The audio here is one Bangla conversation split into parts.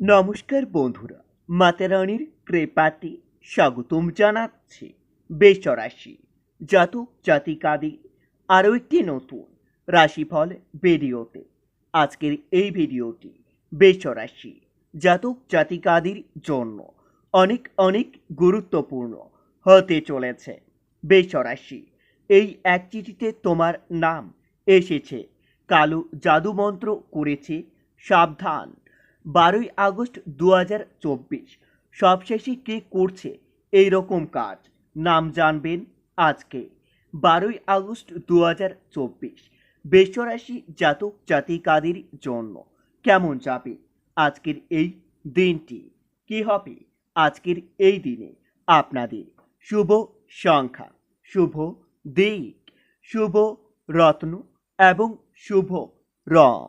নমস্কার বন্ধুরা মাতারানির কৃপাতে স্বাগতম জানাচ্ছি বেচরাশি জাতক জাতিকাদি আরও একটি নতুন রাশিফল ভিডিওতে। আজকের এই ভিডিওটি বেচরাশি জাতক জাতিকাদির জন্য অনেক অনেক গুরুত্বপূর্ণ হতে চলেছে। বেচরাশি, এই এক চিঠিতে তোমার নাম এসেছে, কালো জাদুমন্ত্র করেছে, সাবধান বারোই আগস্ট দু হাজার চব্বিশ। সবশেষে কে করছে এই রকম কাজ? নাম জানবেন আজকে, বারোই আগস্ট দু হাজার চব্বিশ। বেশ্বরাশি জাতক জাতিকাদের জন্য কেমন যাবে আজকের এই দিনটি? কি হবে আজকের এই দিনে আপনাদের? শুভ সংখ্যা, শুভ দিক, শুভ রত্ন এবং শুভ রং।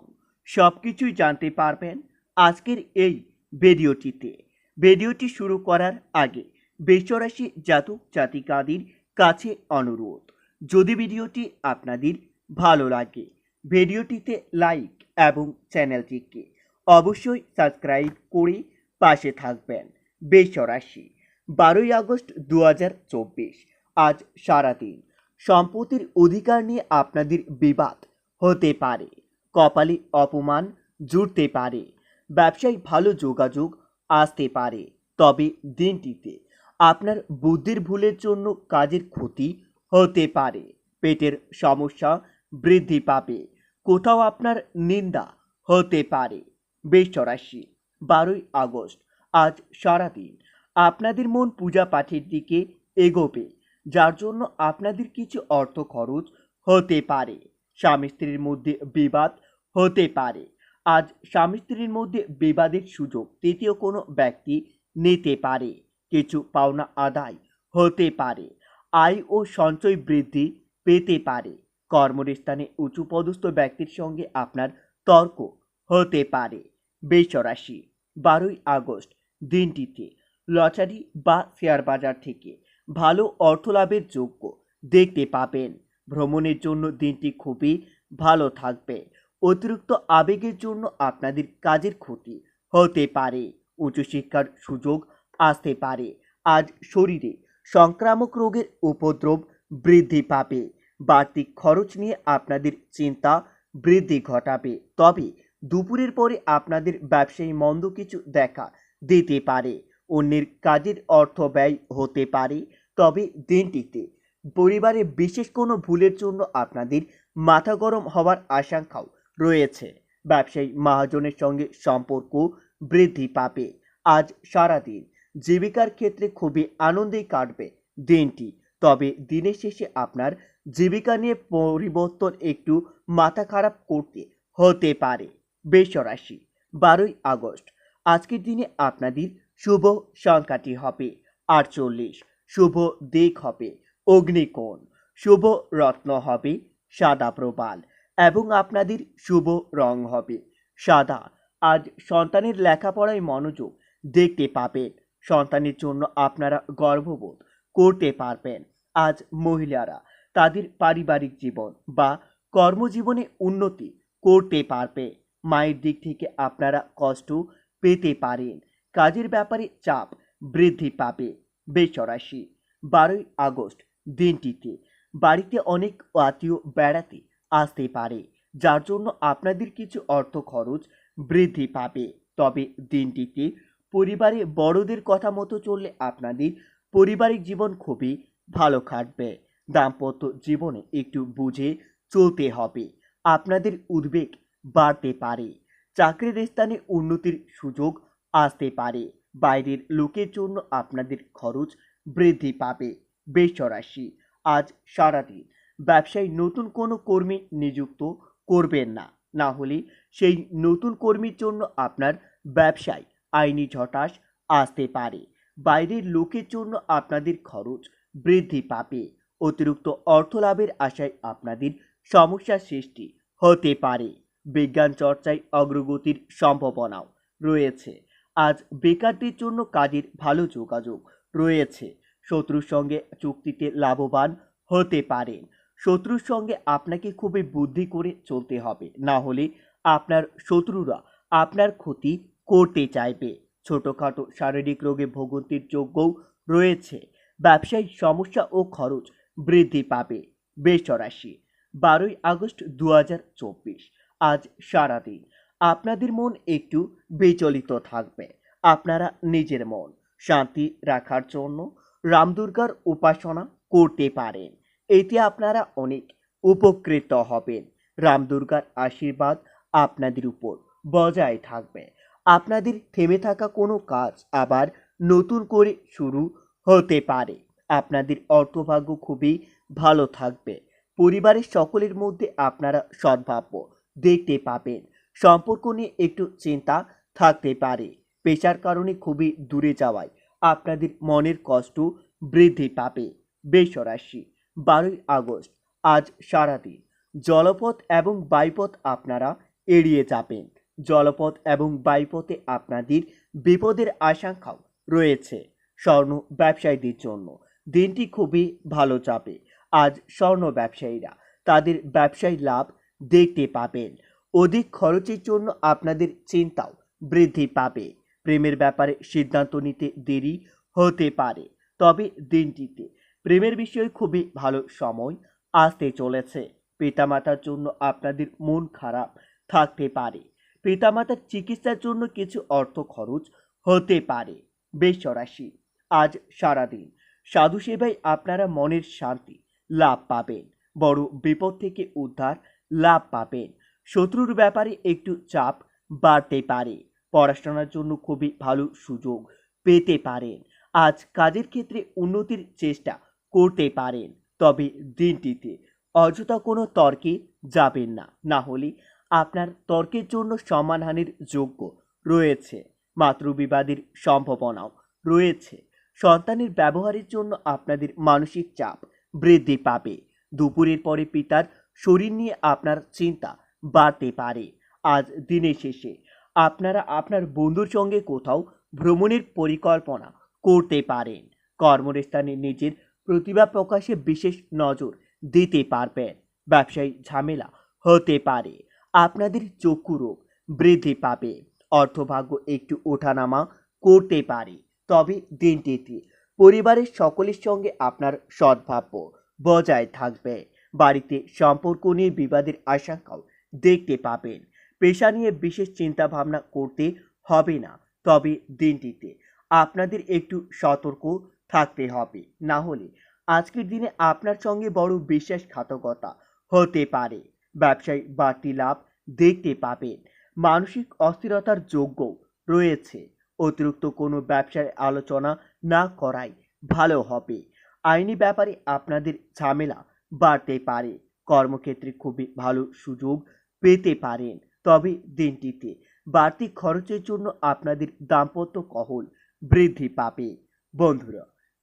সব কিছুই জানতে পারবেন আজকের এই ভিডিওটিতে। ভিডিওটি শুরু করার আগে বেচরাশি জাতক জাতিকাদের কাছে অনুরোধ, যদি ভিডিওটি আপনাদের ভালো লাগে, ভিডিওটিতে লাইক এবং চ্যানেলটিকে অবশ্যই সাবস্ক্রাইব করে পাশে থাকবেন। বেচরাশি বারোই আগস্ট দু হাজার চব্বিশ, আজ সারাদিন সম্পত্তির অধিকার নিয়ে আপনাদের বিবাদ হতে পারে। কপালে অপমান জুড়তে পারে। ব্যবসায় ভালো যোগাযোগ আসতে পারে। তবে দিনটিতে আপনার বুদ্ধির ভুলের জন্য কাজের ক্ষতি হতে পারে। পেটের সমস্যা বৃদ্ধি পাবে। কোথাও আপনার নিন্দা হতে পারে। বেচরাশি বারোই আগস্ট, আজ সারাদিন আপনাদের মন পূজা পাঠের দিকে এগোবে, যার জন্য আপনাদের কিছু অর্থ খরচ হতে পারে। স্বামী স্ত্রীর মধ্যে বিবাদ হতে পারে। আজ স্বামী স্ত্রীর মধ্যে বিবাদের সুযোগ তৃতীয় কোনো ব্যক্তি নিতে পারে। কিছু পাওনা আদায় হতে পারে। আয় ও সঞ্চয় বৃদ্ধি পেতে পারে। কর্মস্থানে উঁচু পদস্থ ব্যক্তির সঙ্গে আপনার তর্ক হতে পারে। বেচরাশি বারোই আগস্ট, দিনটিতে লটারি বা শেয়ার বাজার থেকে ভালো অর্থ লাভের যোগ্য দেখতে পাবেন। ভ্রমণের জন্য দিনটি খুবই ভালো থাকবে। অতিরিক্ত আবেগের জন্য আপনাদের কাজের ক্ষতি হতে পারে। উচ্চশিক্ষার সুযোগ আসতে পারে। আজ শরীরে সংক্রামক রোগের উপদ্রব বৃদ্ধি পাবে। বাড়তি খরচ নিয়ে আপনাদের চিন্তা বৃদ্ধি ঘটাবে। তবে দুপুরের পরে আপনাদের ব্যবসায়ী মন্দ কিছু দেখা দিতে পারে। অন্যের কাজের অর্থ ব্যয় হতে পারে। তবে দিনটিতে পরিবারে বিশেষ কোনো ভুলের জন্য আপনাদের মাথা গরম হওয়ার আশঙ্কাও রয়েছে। ব্যবসায়ী মহাজনের সঙ্গে সম্পর্ক বৃদ্ধি পাবে। আজ সারাদিন জীবিকার ক্ষেত্রে খুবই আনন্দেই কাটবে দিনটি। তবে দিনের শেষে আপনার জীবিকা নিয়ে পরিবর্তন একটু মাথা খারাপ করতে হতে পারে। বেসরাশি বারোই আগস্ট। আজকের দিনে আপনাদের শুভ সংখ্যাটি হবে আটচল্লিশ। শুভ দিক হবে অগ্নিকোণ। শুভ রত্ন হবে সাদা প্রবাল। এবং আপনাদের শুভ রং হবে। সাদা, আজ সন্তানের লেখাপড়ায় মনোযোগ দেখতে পাবেন। সন্তানের জন্য আপনারা গর্ববোধ করতে পারবেন। আজ মহিলারা তাদের পারিবারিক জীবন বা কর্মজীবনে উন্নতি করতে পারবে। মায়ের দিক থেকে আপনারা কষ্ট পেতে পারেন। কাজের ব্যাপারে চাপ বৃদ্ধি পাবে। বেচরাশি, বারোই আগস্ট দিনটিতে বাড়িতে অনেক আত্মীয় বেড়াতে আসতে পারে, যার জন্য আপনাদের কিছু অর্থ খরচ বৃদ্ধি পাবে। তবে দিনটিতে পরিবারে বড়দের কথা মতো চললে আপনাদের পারিবারিক জীবন খুবই ভালো কাটবে। দাম্পত্য জীবনে একটু বুঝে চলতে হবে। আপনাদের উদ্বেগ বাড়তে পারে। চাকরির স্থানে উন্নতির সুযোগ আসতে পারে। বাইরের লোকের জন্য আপনাদের খরচ বৃদ্ধি পাবে। বেচরাশি আজ সারাদিন ব্যবসায় নতুন কোনো কর্মী নিযুক্ত করবেন না। না হলে সেই নতুন কর্মীর জন্য আপনার ব্যবসায় আইনি ঝটাস আসতে পারে। বাইরের লোকের জন্য আপনাদের খরচ বৃদ্ধি পাবে। অতিরিক্ত অর্থ লাভের আশায় আপনাদের সমস্যা সৃষ্টি হতে পারে। বিজ্ঞান চর্চায় অগ্রগতির সম্ভাবনাও রয়েছে। আজ বেকারদের জন্য কাজের ভালো যোগাযোগ রয়েছে। শত্রুর সঙ্গে চুক্তিতে লাভবান হতে পারেন। শত্রুর সঙ্গে আপনাকে খুবই বুদ্ধি করে চলতে হবে। না হলে আপনার শত্রুরা আপনার ক্ষতি করতে চাইবে। ছোটোখাটো শারীরিক রোগে ভোগান্তির যোগ্যও রয়েছে। ব্যবসায়িক সমস্যা ও খরচ বৃদ্ধি পাবে। বেসরাশি বারোই আগস্ট দু আজ সারাদিন। আপনাদের মন একটু বিচলিত থাকবে। আপনারা নিজের মন শান্তি রাখার জন্য রামদুর্গার উপাসনা করতে পারেন। এতে আপনারা অনেক উপকৃত হবেন। রামদুর্গার আশীর্বাদ আপনাদের উপর বজায় থাকবে। আপনাদের থেমে থাকা কোনো কাজ আবার নতুন করে শুরু হতে পারে। আপনাদের অর্থভাগ্য খুবই ভালো থাকবে। পরিবারের সকলের মধ্যে আপনারা সদ্ভাব্য দেখতে পাবেন। সম্পর্ক নিয়ে একটু চিন্তা থাকতে পারে। পেশার কারণে খুবই দূরে যাওয়ায় আপনাদের মনের কষ্ট বৃদ্ধি পাবে। বেসরাশি বারোই আগস্ট। আজ সারাদিন। জলপথ এবং বায়ুপথ আপনারা এড়িয়ে যাবেন। জলপথ এবং বায়ুপথে আপনাদের বিপদের আশঙ্কাও রয়েছে স্বর্ণ ব্যবসায়ীদের জন্য। দিনটি খুবই ভালো যাবে। আজ স্বর্ণ ব্যবসায়ীরা তাদের ব্যবসায়ী লাভ দেখতে পাবেন। অধিক খরচের জন্য আপনাদের চিন্তাও বৃদ্ধি পাবে। প্রেমের ব্যাপারে সিদ্ধান্ত নিতে দেরি হতে পারে। তবে দিনটিতে প্রেমের বিষয়ে খুবই ভালো সময় আসতে চলেছে। পিতামাতার জন্য আপনাদের মন খারাপ থাকতে পারে। পিতামাতার চিকিৎসার জন্য কিছু অর্থ খরচ হতে পারে। বেসরাশি আজ সারাদিন। সাধু সেবায় আপনারা মনের শান্তি লাভ পাবেন। বড় বিপদ থেকে উদ্ধার লাভ পাবেন। শত্রুর ব্যাপারে একটু চাপ বাড়তে পারে। পড়াশোনার জন্য খুবই ভালো সুযোগ পেতে পারেন। আজ কাজের ক্ষেত্রে উন্নতির চেষ্টা করতে পারেন। তবে দিনটিতে অযথা কোনো তর্কে যাবেন না। না হলে আপনার তর্কের জন্য সম্মানহানির যোগ্য রয়েছে। মাতৃবিবাদের সম্ভাবনাও রয়েছে। সন্তানের ব্যবহারের জন্য আপনাদের মানসিক চাপ বৃদ্ধি পাবে। দুপুরের পরে পিতার শরীর নিয়ে আপনার চিন্তা বাড়তে পারে। আজ দিনের শেষে আপনারা আপনার বন্ধুর সঙ্গে কোথাও ভ্রমণের পরিকল্পনা করতে পারেন। কর্মস্থানে নিজের প্রতিভা প্রকাশে বিশেষ নজর দিতে পারবেন ব্যবসায়ী ঝামেলা হতে পারে। আপনাদের চক্ষু রোগ বৃদ্ধি পাবে। অর্থভাগ্য একটু ওঠানামা করতে পারে। তবে দিনটিতে পরিবারের সকলের সঙ্গে আপনার সদ্ভাব্য বজায় থাকবে। বাড়িতে সম্পর্ক নিয়ে বিবাদের আশঙ্কাও দেখতে পাবেন। পেশা নিয়ে বিশেষ চিন্তা ভাবনা করতে হবে না। তবে দিনটিতে আপনাদের একটু সতর্ক থাকতে হবে। না হলে আজকের দিনে আপনার সঙ্গে বড় বিশ্বাসঘাতকতা হতে পারে। ব্যবসায় বাড়তি লাভ দেখতে পাবেন। মানসিক অস্থিরতার যোগ্য রয়েছে। অতিরিক্ত কোনো ব্যবসায় আলোচনা না করাই ভালো হবে। আইনি ব্যাপারে আপনাদের ঝামেলা বাড়তে পারে। কর্মক্ষেত্রে খুবই ভালো সুযোগ পেতে পারেন। তবে দিনটিতে বাড়তি খরচের জন্য আপনাদের দাম্পত্য কহল বৃদ্ধি পাবে। বন্ধুরা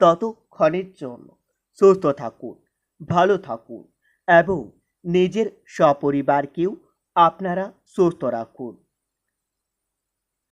ততক্ষণের জন্য। সুস্থ থাকুন ভালো থাকুন এবং নিজের সপরিবারকেও আপনারা সুস্থ রাখুন।